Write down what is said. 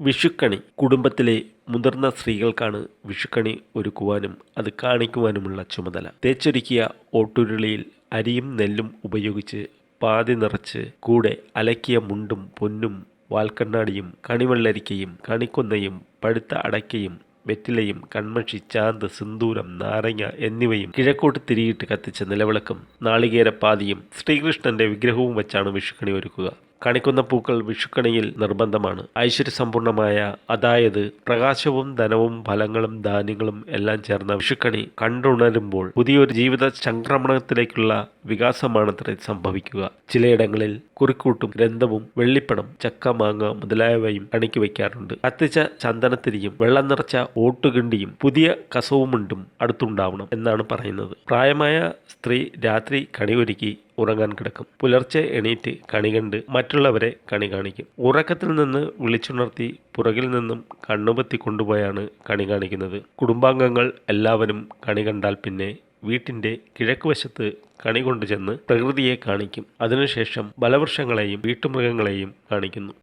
വിഷുക്കണി കുടുംബത്തിലെ മുതിർന്ന സ്ത്രീകൾക്കാണ് വിഷുക്കണി ഒരുക്കുവാനും അത് കാണിക്കുവാനുമുള്ള ചുമതല. തേച്ചൊരുക്കിയ ഓട്ടുരുളിയിൽ അരിയും നെല്ലും ഉപയോഗിച്ച് പാതി നിറച്ച് കൂടെ അലക്കിയ മുണ്ടും പൊന്നും വാൽക്കണ്ണാടിയും കണിവെള്ളരിക്കയും കണിക്കൊന്നയും പഴുത്ത അടയ്ക്കയും വെറ്റിലയും കൺമക്ഷി ചാന്ത് സിന്ദൂരം നാരങ്ങ എന്നിവയും കിഴക്കോട്ട് തിരിയിട്ട് കത്തിച്ച നിലവിളക്കും നാളികേരപ്പാതിയും ശ്രീകൃഷ്ണന്റെ വിഗ്രഹവും വെച്ചാണ് വിഷുക്കണി ഒരുക്കുക. കണിക്കുന്ന പൂക്കൾ വിഷുക്കണിയിൽ നിർബന്ധമാണ്. ഐശ്വര്യസമ്പൂർണമായ അതായത് പ്രകാശവും ധനവും ഫലങ്ങളും ധാന്യങ്ങളും എല്ലാം ചേർന്ന വിഷുക്കണി കണ്ടുണരുമ്പോൾ പുതിയൊരു ജീവിത സംക്രമണത്തിലേക്കുള്ള വികാസമാണത്രേ സംഭവിക്കുക. ചിലയിടങ്ങളിൽ കുറിക്കൂട്ടും ഗ്രന്ഥവും വെള്ളിപ്പണം ചക്ക മാങ്ങ മുതലായവയും കണിക്ക് വയ്ക്കാറുണ്ട്. കത്തിച്ച ചന്ദനത്തിരിയും വെള്ളം നിറച്ച ഓട്ടുകിണ്ടിയും പുതിയ കസവുമുണ്ടും അടുത്തുണ്ടാവണം എന്നാണ് പറയുന്നത്. പ്രായമായ സ്ത്രീ രാത്രി കണി ഒരുക്കി ഉറങ്ങാൻ കിടക്കും. പുലർച്ചെ എണീറ്റ് കണി കണ്ട് മറ്റുള്ളവരെ കണി കാണിക്കും. ഉറക്കത്തിൽ നിന്ന് വിളിച്ചുണർത്തി പുറകിൽ നിന്നും കണ്ണുപത്തി കൊണ്ടുപോയാണ് കണി കാണിക്കുന്നത്. കുടുംബാംഗങ്ങൾ എല്ലാവരും കണി കണ്ടാൽ പിന്നെ വീട്ടിന്റെ കിഴക്കുവശത്ത് കണി കൊണ്ടുചെന്ന് പ്രകൃതിയെ കാണിക്കും. അതിനുശേഷം ബലവൃക്ഷങ്ങളെയും വീട്ടുമൃഗങ്ങളെയും കാണിക്കുന്നു.